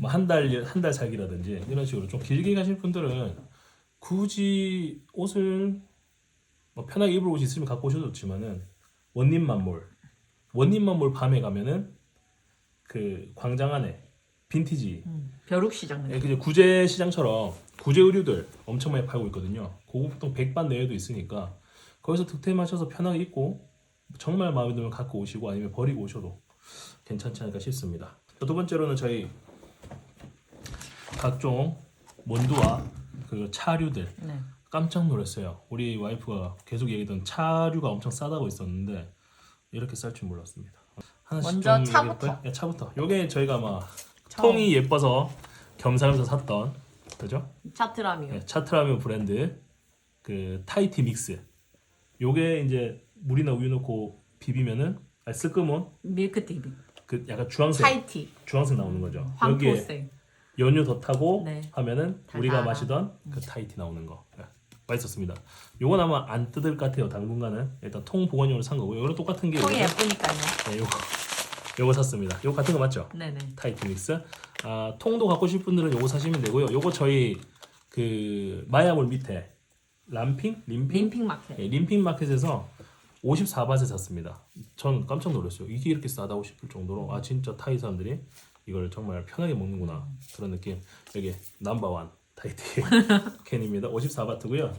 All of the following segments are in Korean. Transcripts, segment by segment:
뭐 한 달 한달 살기라든지 이런 식으로 좀 길게 가실 분들은 굳이 옷을 뭐 편하게 입을 옷이 있으면 갖고 오셔도 좋지만은 원님 만몰 원님 만몰 밤에 가면은 그 광장 안에 빈티지 음, 벼룩 시장 예, 느낌. 그제 구제 시장처럼 구제 의류들 엄청 많이 팔고 있거든요. 고급 보통 백반 내외도 있으니까 거기서 득템하셔서 편하게 입고 정말 마음에 들면 갖고 오시고 아니면 버리고 오셔도 괜찮지 않을까 싶습니다. 두 번째로는 저희 각종 몬두와 그 차류들 네. 깜짝 놀랐어요. 우리 와이프가 계속 얘기했던 차류가 엄청 싸다고 있었는데 이렇게 쌀 줄 몰랐습니다. 하나씩 먼저 좀 차부터. 얘기해볼까요? 예, 차부터. 요게 저희가 막 처음. 통이 예뻐서 겸사겸사 샀던 그죠? 차트라미요. 네, 차트라미오 브랜드 그 타이티 믹스. 요게 이제 물이나 우유 넣고 비비면은 아니, 스끄몬 밀크티. 그 약간 주황색 차이티. 주황색 나오는 거죠. 여기에 황토색. 연유 더 타고 네. 하면은 우리가 달달한. 마시던 그 타이티 나오는 거 네, 맛있었습니다. 요건 아마 안 뜯을 것 같아요. 당분간은 일단 통 보관용으로 산 거고 요거랑 똑같은 게 통이 요거, 예쁘니까요. 네, 요거 요거 샀습니다. 요거 같은 거 맞죠? 네네. 타이티 믹스. 아 통도 갖고 싶은 분들은 요거 사시면 되고요. 요거 저희 그 마야몰 밑에 람핑 림핑 림핑 마켓. 예, 림핑 마켓에서 54바트에 샀습니다. 저는 깜짝 놀랐어요. 이게 이렇게 싸다고 싶을 정도로 아 진짜 타이 사람들이 이걸 정말 편하게 먹는구나 그런 느낌. 여기 넘버원 타이티 캔입니다. 54바트고요.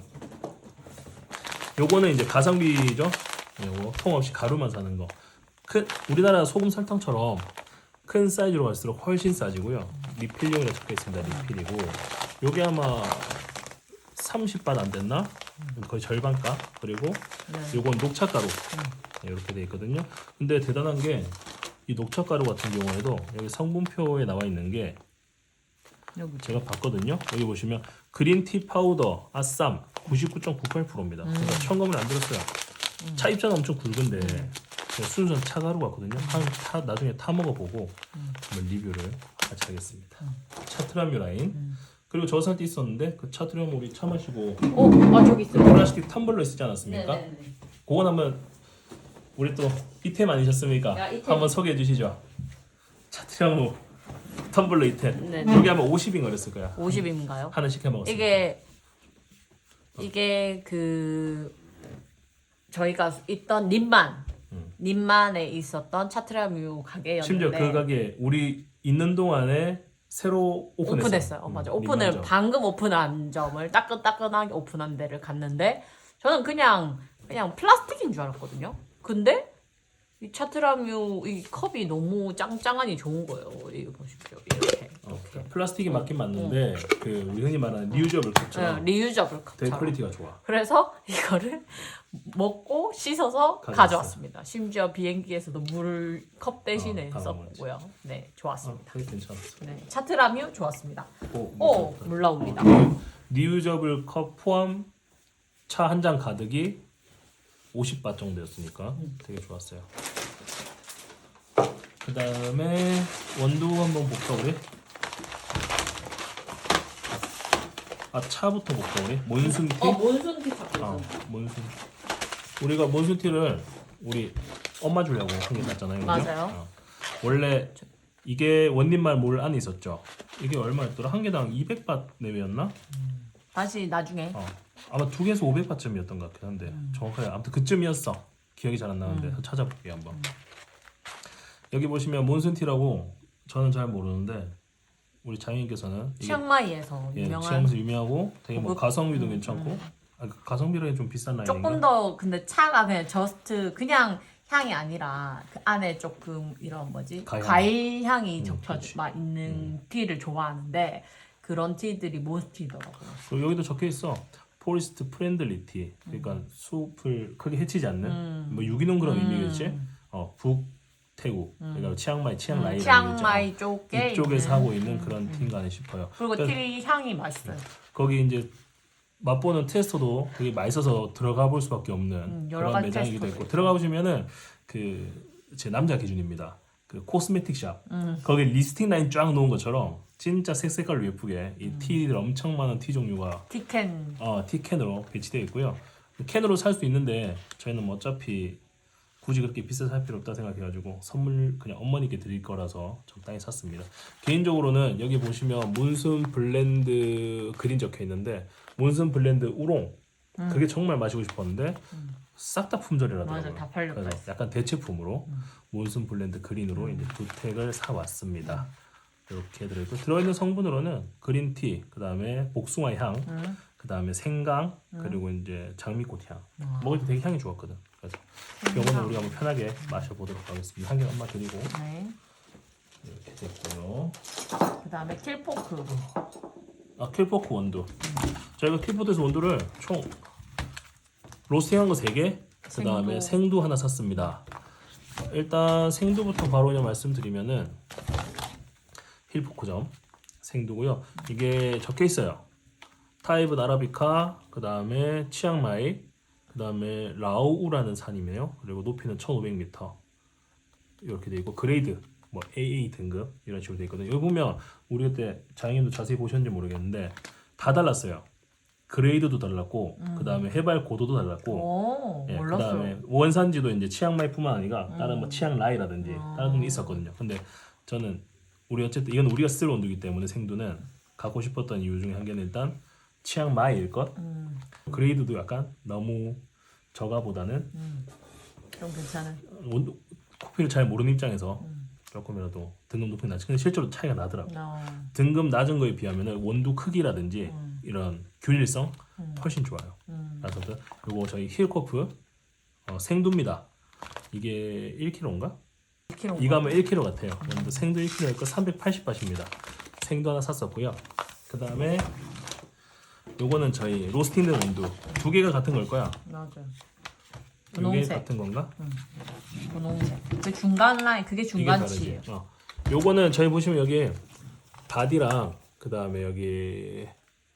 요거는 이제 가성비죠. 예, 요거 통 없이 가루만 사는 거. 큰 우리나라 소금 설탕처럼 큰 사이즈로 갈수록 훨씬 싸지고요. 리필용이라고 적혀 있습니다. 리필이고 요게 아마 30바 안 됐나? 거의 절반가. 그리고 네. 요건 녹차가루 네, 이렇게 돼 있거든요. 근데 대단한 게 이 녹차 가루 같은 경우에도 여기 성분표에 나와 있는 게 여기. 제가 봤거든요. 여기 보시면 그린티 파우더 아쌈 99.98%입니다. 음. 그러니까 첨가물 안 들었어요. 차 입자는 엄청 굵은데 그냥 순수한 차가루 같거든요. 한, 타, 나중에 타 먹어보고 음. 한번 리뷰를 같이 하겠습니다. 차트라뮤 라인 그리고 저살때 있었는데 그 차트라뮤 우리 차 마시고 오, 아 저기 그 있어요. 플라스틱 텀블러 쓰지 않았습니까? 네네네. 그건 한번 우리 또 이템 아니셨습니까? 야, 이템. 한번 소개해 주시죠. 차트라무 텀블러 이템. 네네. 여기 아마 50인 거랬을 거야. 50인가요? 하나 시켜 먹었어요. 이게 이게 그 저희가 있던 림만 음. 림만에 있었던 차트라뮤 가게였는데 심지어 그 가게 우리 있는 동안에 새로 오픈했어. 오픈했어요. 어, 맞아. 음, 오픈을 리만점. 방금 오픈한 점을 따끈따끈하게 오픈한 데를 갔는데 저는 그냥 그냥 플라스틱인 줄 알았거든요. 근데 이 차트라뮤 이 컵이 너무 짱짱하니 좋은 거예요. 이거 보십시오. 이렇게. 어, 플라스틱이 맞긴 맞는데 그 우리 흔히 말하는 리유저블 컵처럼 응, 리유저블 되게 컵처럼. 퀄리티가 좋아. 그래서 이거를 먹고 씻어서 가져왔어요. 가져왔습니다. 심지어 비행기에서도 물 컵 대신에 어, 담아 먹었지. 썼고요. 네, 아, 좋았습니다. 되게 괜찮았어. 네, 차트라뮤 좋았습니다. 오. 물 나옵니다. 리유저블 컵 포함 차 한 잔 가득이 50바 정도였으니까 되게 좋았어요. 그 다음에 원두 한번 볼까 우리? 아 차부터 볼까 우리? 몬순티? 어, 몬순티 어, 있어요. 몬순. 우리가 몬순티를 우리 엄마 주려고 한게 샀잖아요. 그죠? 맞아요. 어. 원래 이게 원님말 몰 안에 있었죠. 이게 얼마였더라? 한 개당 200바 내외였나? 다시 나중에 어. 아마 두 개에서 500바쯤이었던 것 같긴 한데 정확하게 아무튼 그쯤이었어. 기억이 잘 안 나는데 찾아볼게요 한번. 여기 보시면 몬슨티라고 저는 잘 모르는데 우리 장인께서는 이게 치앙마이에서 예, 유명한 치앙에서 유명하고 되게 뭐 고급- 가성비도 음, 괜찮고 아, 그 가성비로 좀 비싼 라인인가? 조금 더 근데 차가 그냥 저스트 그냥 향이 아니라 그 안에 조금 이런 뭐지. 과일 향이 음, 적혀 그렇지. 막 있는 티를 좋아하는데 그런 티들이 몬스티더라고요. 그리고 여기도 적혀 있어. 포리스트 프렌들리티. 그러니까 숲을 크게 해치지 않는 음. 뭐 유기농 그런 음. 의미겠지. 어, 북태국. 그러니까 치앙마이, 치앙 음, 라인 치앙마이 쪽에 이쪽에서 있는- 하고 있는 음, 그런 음. 팀가 아니 싶어요. 그리고 그래서 티 향이 맛있어요. 거기 이제 맛보는 테스터도 되게 맛있어서 들어가 볼 수밖에 없는 음, 그런 매장이기도 있고. 들어가 보시면은 그 제 남자 기준입니다. 그 코스메틱 샵 음. 거기 리스팅 라인 쫙 놓은 것처럼 진짜 색색깔로 예쁘게 이 음. 티들 엄청 많은 티 종류가 티캔 어, 티캔으로 배치되어 있고요. 캔으로 살 수 있는데 저희는 뭐 어차피 굳이 그렇게 비싸게 살 필요 없다 생각해가지고 선물 그냥 어머니께 드릴 거라서 적당히 샀습니다. 개인적으로는 여기 보시면 몬순 블렌드 그린 적혀 있는데 몬순 블렌드 우롱 그게 정말 마시고 싶었는데 싹 다 품절이라더라고요. 음. 맞아, 다 팔렸다 그래서 했어. 약간 대체품으로 몬순 블렌드 그린으로 이제 두 팩을 사 왔습니다. 이렇게 들어있고 들어있는 성분으로는 그린티, 그 다음에 복숭아 향, 음. 그 다음에 생강, 그리고 이제 장미꽃 향. 아. 먹을 때 되게 향이 좋았거든. 그래서 이거는 우리가 한번 편하게 마셔보도록 하겠습니다. 한 개 엄마 드리고 네. 이렇게 됐고요. 그다음에 킬포크. 아 킬포크 원두. 저희가 킬포트에서 원두를 총 로스팅한 거 3개, 그 다음에 생두. 생두 하나 샀습니다. 일단 생두부터 바로 그냥 말씀드리면은 힐포크점 생두고요. 이게 적혀 있어요. 타이브 아라비카, 그 다음에 치앙마이, 그 다음에 라오우라는 산이네요. 그리고 높이는 1,500m 이렇게 돼 있고 그레이드 뭐 AA 등급 이런 식으로 돼 있거든요. 여기 보면 우리 그때 장님도 자세히 보셨는지 모르겠는데 다 달랐어요. 그레이드도 달랐고 그 다음에 해발 고도도 달랐고 오, 예, 몰랐어요. 그다음에 원산지도 이제 치앙마이뿐만 아니라 다른 음. 뭐 치앙라이라든지 아. 다른 동네 있었거든요. 근데 저는 우리 어쨌든 이건 우리가 쓸 원두기 때문에 생두는 갖고 싶었던 이유 중에 한 개는 일단 치앙마이일 것. 음, 그레이드도 약간 너무 저가보다는 음. 좀 괜찮은. 원두 커피를 잘 모르는 입장에서 음. 조금이라도 등급 높이 나지. 근데 실제로 차이가 나더라고. 요 어. 등급 낮은 거에 비하면 원두 크기라든지 음. 이런 균일성 음. 훨씬 좋아요. 음. 그래서 요거 저희 힐코프 어, 생두입니다. 이게 1kg인가? 1kg. 이거 하면 1kg 같아요. 근데 생두 1kg일 거 380바트입니다. 생두 하나 샀었고요. 그 다음에 요거는 저희 로스팅된 원두 두 개가 같은 걸 거야. 맞아. 요게 분홍색. 같은 건가? 분홍색. 그 중간 라인 그게 이게 중간치예요. 다르지. 어. 요거는 저희 보시면 여기 바디랑 그 다음에 여기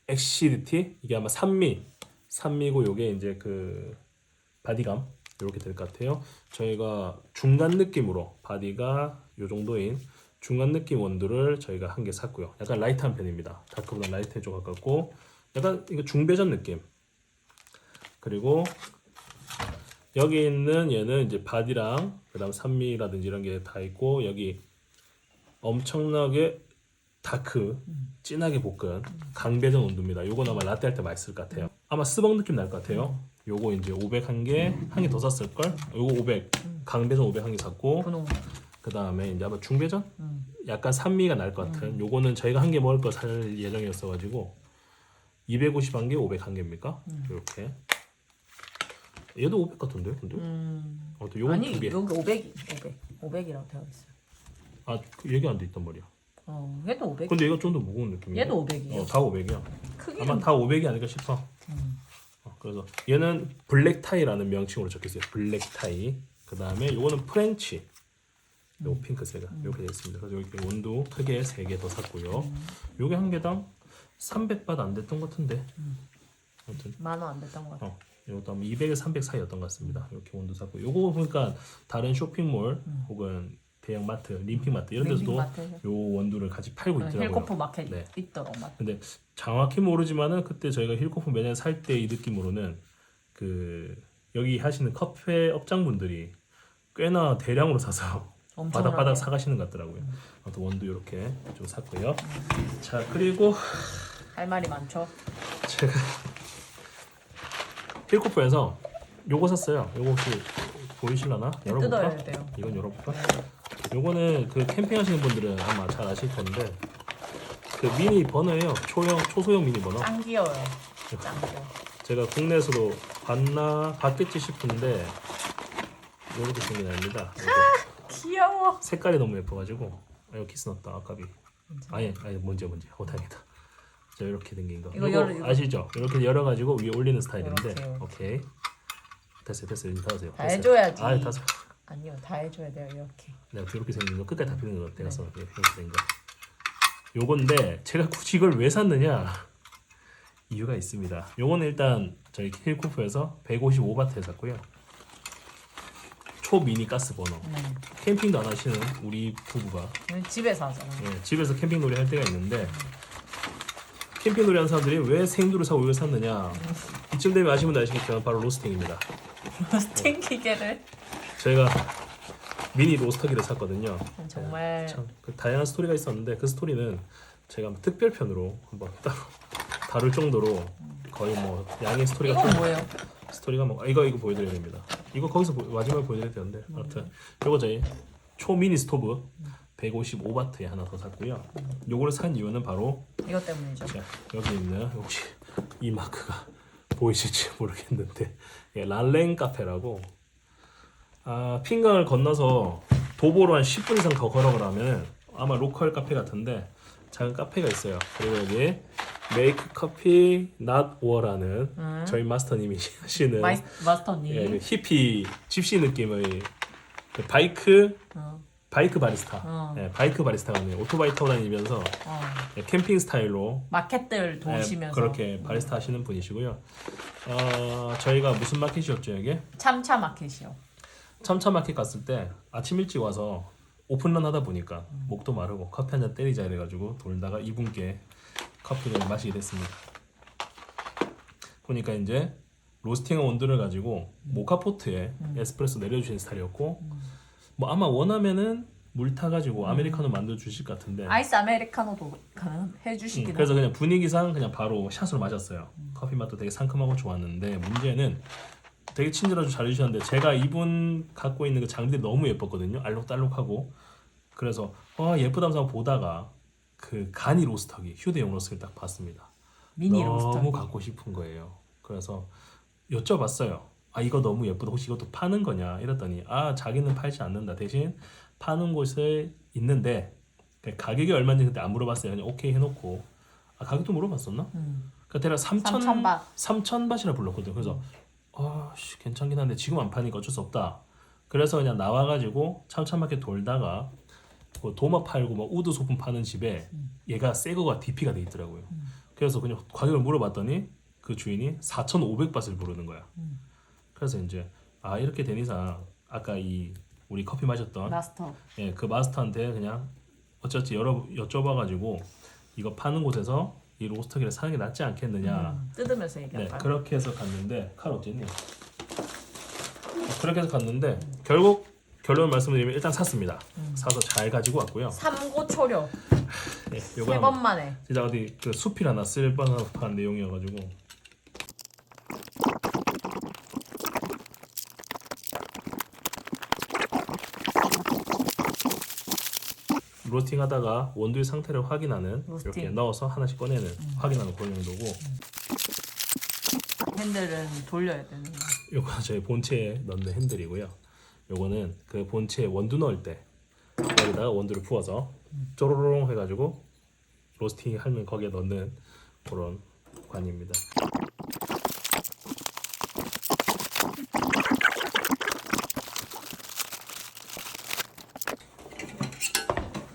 엑시디티 이게 아마 산미 산미고 요게 이제 그 바디감 이렇게 될 것 같아요. 저희가 중간 느낌으로 바디가 요 정도인 중간 느낌 원두를 저희가 한 개 샀고요. 약간 라이트한 편입니다. 다크보다 라이트에 좀 가깝고 약간 이거 중배전 느낌. 그리고 여기 있는 얘는 이제 바디랑 그다음 산미라든지 이런 게 다 있고 여기 엄청나게 다크 진하게 볶은 강배전 온도입니다. 요건 아마 라떼 할 때 맛있을 것 같아요. 아마 스벅 느낌 날 것 같아요. 요거 이제 500 한 개, 한 개 더 샀을 걸. 요거 500 강배전 500 한 개 샀고. 그 다음에 이제 아마 중배전 음. 약간 산미가 날 것 같은. 요거는 저희가 한 개 먹을 거 살 예정이었어 가지고 250 한 개, 500 한 개입니까? 이렇게. 얘도 500 같은데, 근데? 음. 아무튼 요건 아니 두 개. 여기 500, 500, 500이라고 되어 있어요. 아, 그 얘기 안 돼 있단 말이야. 어, 얘도 500. 근데 얘가 좀 더 무거운 느낌이야. 얘도 500이에요. 어, 다 500이야. 크기는 아마 다 500이 아닐까 싶어. 음. 어, 그래서 얘는 블랙 타이라는 명칭으로 적혀 있어요. 블랙 타이. 그 다음에 요거는 프렌치. 요 음. 핑크색은 이렇게 되어 있습니다. 그래서 여기 원두 크게 3개 더 샀고요. 음. 요게 한 개당 300바트 안 됐던 것 같은데. 음. 아무튼 만원 안 됐던 것 같아요. 어, 이것도 한 200에서 300 사이였던 것 같습니다. 이렇게 원두 샀고 요거 보니까 다른 쇼핑몰 혹은 대형 마트, 림핑 마트 이런 데서도. 요 원두를 같이 팔고 있더라고요. 어, 힐코프 마켓 네. 있더라고 마트. 근데 정확히 모르지만은 그때 저희가 힐코프 매장 살때 이 느낌으로는 그 여기 하시는 커피 업장분들이 꽤나 대량으로 사서 엄청나게. 바닥바닥 사가시는 것 같더라고요. 아무튼 원두 이렇게 좀 샀고요. 자 그리고 할 말이 많죠. 제가 힐코프에서 요거 샀어요. 요거 혹시 보이실라나? 열어볼까? 뜯어야 돼요. 이건 열어볼까? 요거는 그 캠핑 하시는 분들은 아마 잘 아실 건데 그 미니 버너예요. 초형 초소형 미니 버너. 짱 귀여워요. 짱 귀여워. 제가 국내에서도 봤나 봤겠지 싶은데 이렇게 생긴 아닙니다. 귀여워. 색깔이 너무 예뻐가지고 아, 이거 키스 났다 아까비. 아니 뭔지 뭔지 어 다행이다. 자 이렇게 생긴 거. 이거 이거 열어, 이거. 아시죠? 이렇게 열어가지고 위에 올리는 스타일인데 이렇게요. 오케이 됐어요 됐어요 이제. 다 됐어요. 해줘야지. 아 닫으세요. 아니요, 다 해줘야 돼요 이렇게. 내가 이렇게 생긴 거 끝까지 다 피는 거 네. 내가 써 이렇게 된 거. 요건데 제가 굳이 이걸 왜 샀느냐 이유가 있습니다. 요거는 일단 저희 힐코프에서 155바트에 샀고요. 초미니 가스 버너. 네. 캠핑도 안 하시는 우리 부부가 우리 집에서 하잖아요. 예, 집에서 캠핑 놀이 할 때가 있는데 캠핑 놀이 하는 사람들이 왜 생두를 사고 이걸 샀느냐 이쯤 되면 아시면 아시겠지만 바로 로스팅입니다. 로스팅 기계를 제가 미니 로스터기를 샀거든요. 정말 참, 그 다양한 스토리가 있었는데 그 스토리는 제가 특별편으로 한번 따로 다룰 정도로 거의 뭐 양의 스토리가 이건 좀 뭐예요? 스토리가 뭐 아, 이거 이거 보여드려야 됩니다. 이거 거기서 보, 마지막에 보여드려야 되는데 아무튼 요거 저희 초미니 스토브 155바트에 하나 더 샀고요. 요거를 산 이유는 바로 이것 때문이죠. 자, 여기 있는 혹시 이 마크가 보이실지 모르겠는데 예, 랄랭 카페라고 아, 핑강을 건너서 도보로 한 10분 이상 더 걸어가면 아마 로컬 카페 같은데 작은 카페가 있어요. 그리고 여기에 Make Coffee Not War라는 음. 저희 마스터님이 하시는 마이, 마스터님. 예, 그 히피 집시 느낌의 그 바이크 어, 바이크 바리스타 어. 예, 바이크 바리스타가 아니에요 오토바이 타고 다니면서 어. 예, 캠핑 스타일로 마켓들 예, 도시면서 그렇게 바리스타 하시는 분이시고요. 어, 저희가 무슨 마켓이었죠 이게? 참차 마켓이요. 참차 마켓 갔을 때 아침 일찍 와서 오픈런 하다 보니까 목도 마르고 커피 한 잔 때리자 이래가지고 돌다가 이분께 커피를 마시게 됐습니다. 보니까 이제 로스팅 원두를 가지고 모카포트에 에스프레소 내려주신 스타일이었고 뭐 아마 원하면은 물 타가지고 아메리카노 만들어 주실 것 같은데. 아이스 아메리카노도 가능해 음, 주시긴 그래서 그냥 분위기상 그냥 바로 샷으로 마셨어요. 커피 맛도 되게 상큼하고 좋았는데 문제는 되게 친절하고 잘해주셨는데 제가 이분 갖고 있는 그 장비들이 너무 예뻤거든요. 알록달록하고 그래서 아 예쁘다면서 보다가 그 가니 로스터기 휴대용 로스터를 딱 봤습니다. 미니 너무 로스터. 갖고 싶은 거예요. 그래서 여쭤봤어요. 아 이거 너무 예쁘다. 혹시 이것도 파는 거냐? 이랬더니 아 자기는 팔지 않는다. 대신 파는 곳에 있는데 그 가격이 얼마인지 그때 안 물어봤어요. 그냥 오케이 해놓고 아 가격도 물어봤었나? 음. 그 대략 3천 3천 바. 3천 바시라 불렀거든. 그래서 아씨 괜찮긴 한데 지금 안 파니까 어쩔 수 없다. 그래서 그냥 나와가지고 참참하게 돌다가 뭐 도막 팔고 뭐 우드 소품 파는 집에 얘가 새 거가 DP가 돼 있더라고요. 그래서 그냥 가격을 물어봤더니 그 주인이 4,500바트를 부르는 거야. 그래서 이제 아 이렇게 된 이상 아까 이 우리 커피 마셨던 마스터. 예, 그 마스터한테 그냥 어쩌지 여러 여쭤봐가지고 이거 파는 곳에서 이 로스터기를 사는 게 낫지 않겠느냐. 음, 뜯으면서 네, 얘기할까요? 그렇게 해서 갔는데 칼 어딨니? 그렇게 해서 갔는데 결국 결론 말씀드리면 일단 샀습니다. 사서 잘 가지고 왔고요. 삼고초려 예, 세 요거 번 만에. 진짜 어디 그 수필 하나 쓸 뻔한 내용이어가지고 로스팅 하다가 원두의 상태를 확인하는 로스팅. 이렇게 넣어서 하나씩 꺼내는 확인하는 그런 용도고 핸들은 돌려야 되는 거. 요거 저희 본체에 넣는 핸들이고요. 요거는 그 본체에 원두 넣을 때 여기다가 원두를 부어서 쪼로롱 해가지고 로스팅 하면 거기에 넣는 그런 관입니다.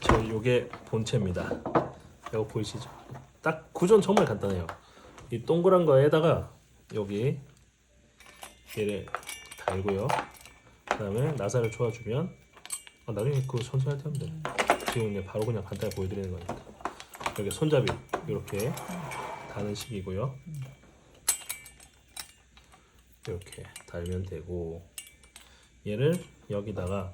저희 요게 본체입니다. 이거 보이시죠? 딱 구조는 정말 간단해요. 이 동그란 거에다가 여기 얘를 달고요. 그 다음에 나사를 조아주면 아, 나중에 그거 천천히 할 텐데 지금 그냥 바로 그냥 간단히 보여드리는 거니까 여기 손잡이 이렇게 다는 식이고요. 이렇게 달면 되고 얘를 여기다가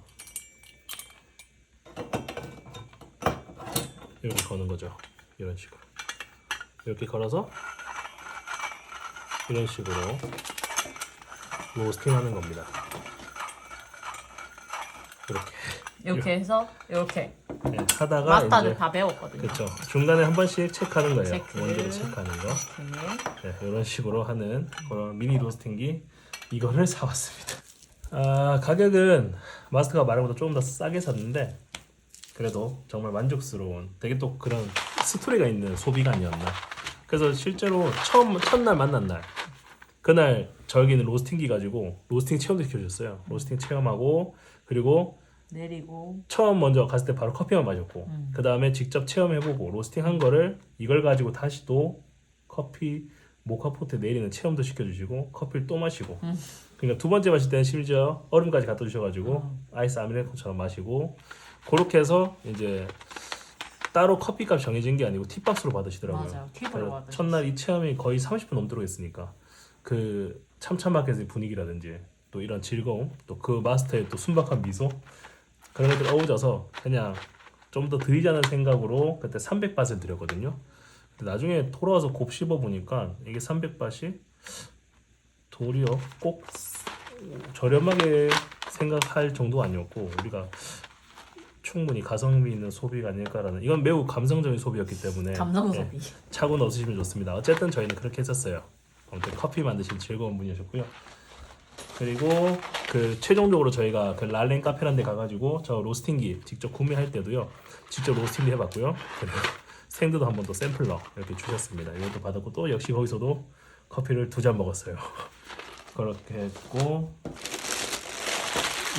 이렇게 거는 거죠. 이런 식으로 이렇게 걸어서 이런 식으로 로스팅 하는 겁니다. 이렇게 이렇게 해서 이렇게 네, 하다가 마스터는 이제 다 배웠거든요. 그렇죠. 중간에 한 번씩 체크하는 거예요. 체크. 원두를 체크하는 거. 네, 이런 식으로 하는 그런 미니 로스팅기 이거를 사왔습니다. 아 가격은 마스터가 말한 것보다 조금 더 싸게 샀는데 그래도 정말 만족스러운 되게 또 그런 스토리가 있는 소비가 아니었나. 그래서 실제로 처음 첫날 만난 날 그날 저기는 로스팅기 가지고 로스팅 체험도 시켜줬어요. 로스팅 체험하고 그리고 내리고 처음 먼저 갔을 때 바로 커피만 마셨고 음. 그 다음에 직접 체험해보고 로스팅 한 거를 이걸 가지고 다시 또 커피 모카포트 내리는 체험도 시켜주시고 커피를 또 마시고 음. 그러니까 두 번째 마실 때는 심지어 얼음까지 갖다 주셔가지고 음. 아이스 아메리카노처럼 마시고 그렇게 해서 이제 따로 커피값 정해진 게 아니고 팁박스로 받으시더라고요. 맞아요. 팁으로 그래서 받으셨어요. 첫날 이 체험이 거의 30분 넘도록 했으니까 그 참참마켓의 분위기라든지 또또 이런 즐거움 또 그 마스터의 또 순박한 미소 그런 것들 어우러져서 그냥 좀 더 드리자는 생각으로 그때 300밭을 드렸거든요. 근데 나중에 돌아와서 곱 씹어 보니까 이게 300밭이 도리어 꼭 저렴하게 생각할 정도가 아니었고 우리가 충분히 가성비 있는 소비가 아닐까라는 이건 매우 감성적인 소비였기 때문에 감성 예, 소비. 차고 넣으시면 좋습니다. 어쨌든 저희는 그렇게 했었어요. 아무튼 커피 만드신 즐거운 분이셨고요. 그리고 그 최종적으로 저희가 그 랄렌 카페란 데 가가지고 저 로스팅기 직접 구매할 때도요. 직접 로스팅도 해봤고요. 그리고 생두도 한 번 더 샘플러 이렇게 주셨습니다. 이것도 받았고 또 역시 거기서도 커피를 두 잔 먹었어요. 그렇게 했고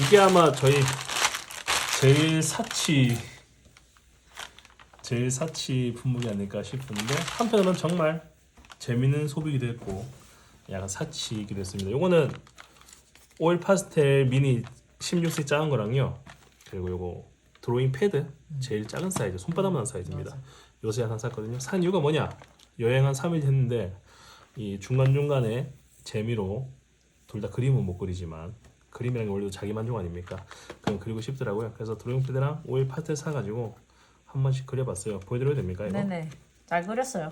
이게 아마 저희 제일 사치 제일 사치 품목이 아닐까 싶은데 한편으로는 정말 재밌는 소비기도 했고 약간 사치이기도 했습니다. 요거는 오일 파스텔 미니 16세 작은 거랑요. 그리고 요거 드로잉 패드 제일 작은 사이즈 손바닥만한 사이즈입니다. 요새 하나 샀거든요. 산 이유가 뭐냐? 여행 한 3일 했는데 이 중간중간에 재미로 둘 다 그림은 못 그리지만 그림이라는 게 원래도 자기 만족 아닙니까? 그럼 그리고 싶더라고요. 그래서 드로잉 패드랑 오일 파스텔 사가지고 한 번씩 그려봤어요. 보여드려도 됩니까 이거? 네네. 잘 그렸어요.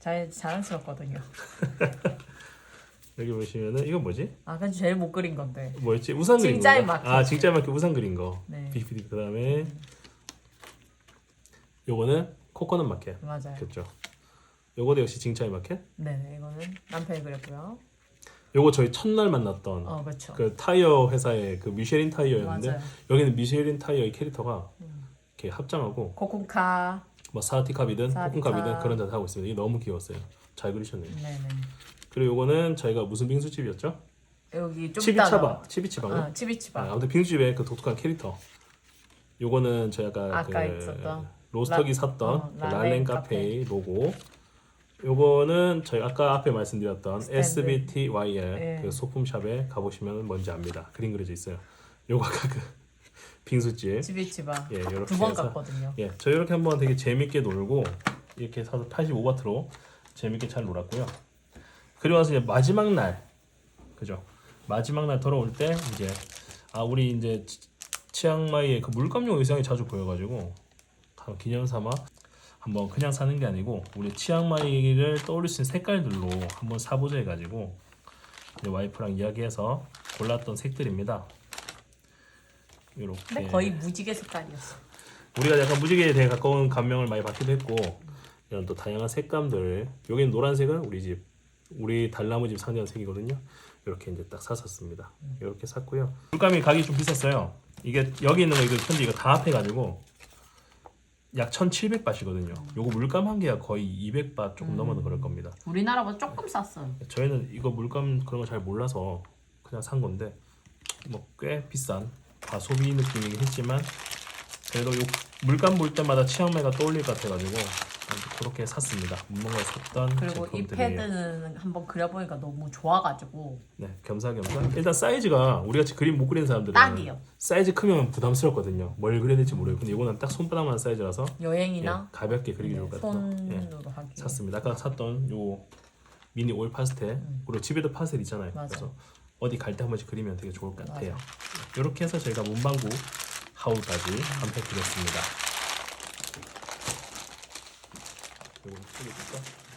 잘 자랑스럽거든요. 여기 보시면은 이거 뭐지? 아, 근데 제일 못 그린 건데. 뭐였지? 우산 그린 진짜의 건가? 마켓. 아 진짜의 마켓 우산 그린 거. 네. 비피디 그다음에 요거는 코코넛 마켓. 맞아요. 그렇죠. 요거도 역시 징차의 마켓. 네네. 이거는 남편이 그렸고요. 요거 저희 첫날 만났던 어, 그렇죠. 그 타이어 회사의 그 미쉐린 타이어였는데 맞아요. 여기는 미쉐린 타이어의 캐릭터가 음. 이렇게 합장하고 코쿤카. 뭐 사티캅이든 사티캅. 코쿤캅이든 그런 데서 하고 있습니다. 이게 너무 귀여웠어요. 잘 그리셨네요. 네네. 그리고 요거는 저희가 무슨 빙수집이었죠? 여기 좀 치비차바, 치비치바가. 어, 치비치바. 아, 아무튼 빙수집의 그 독특한 캐릭터. 요거는 저희가 아까 그 있었던 로스터기 라- 샀던 어, 그 랄렌 랄렌 카페 로고. 요거는 저희 아까 앞에 말씀드렸던 스탠드. SBTYL 예. 그 소품샵에 가보시면 뭔지 압니다. 그림 그려져 있어요. 요거 아까 그 빙수집. 치비치바. 예, 요렇게 두번 해서 갔거든요. 예, 저 이렇게 한번 되게 재밌게 놀고 이렇게 사서 85바트로 재밌게 잘 놀았고요. 그리고 나서 이제 마지막 날, 그죠? 마지막 날 돌아올 때 이제 아 우리 이제 치- 치앙마이의 그 물감용 의상이 자주 보여가지고 한 기념 삼아 한번 그냥 사는 게 아니고 우리 치앙마이를 떠올릴 수 있는 색깔들로 한번 사보자 해가지고 와이프랑 이야기해서 골랐던 색들입니다. 이렇게. 근데 거의 무지개 색깔이었어. 우리가 약간 무지개에 대해 가까운 감명을 많이 받기도 했고 이런 또 다양한 색감들 여기는 노란색은 우리 집 우리 달나무 집 상대한 색이거든요 이렇게 이제 딱 샀었습니다 이렇게 샀고요 물감이 가격이 좀 비쌌어요 이게 여기 있는 거 이거 현재 이거 다 합해가지고 약 1700바트거든요. 요거 물감 한 개가 거의 200바 조금 넘어도 그럴 겁니다. 우리나라보다 조금 쌌어요. 저희는 이거 물감 그런 거 잘 몰라서 그냥 산 건데 뭐 꽤 비싼 과소비 느낌이긴 했지만 그래도 요 물감 볼 때마다 치앙마이가 떠올릴 것 같아가지고 그렇게 샀습니다. 뭔가 샀던 그리고 이 제품들이에요. 패드는 한번 그려보니까 너무 좋아가지고 네, 겸사겸사. 일단 사이즈가 우리 같이 그림 못 그리는 사람들은 딱이요. 사이즈 크면 부담스럽거든요. 뭘 그려야 될지 모르고 근데 이거는 딱 손바닥만 사이즈라서 여행이나 예, 가볍게 그리기 네, 좋을 것 같아서 예, 손으로 하기. 샀습니다. 아까 샀던 요 미니 오일 파스텔 그리고 집에도 파스텔 있잖아요. 음. 맞아요. 그래서 어디 갈 때 한 번씩 그리면 되게 좋을 것 같아요. 이렇게 해서 저희가 문방구 하울까지 한팩 드렸습니다. 이거 뿌려줄까?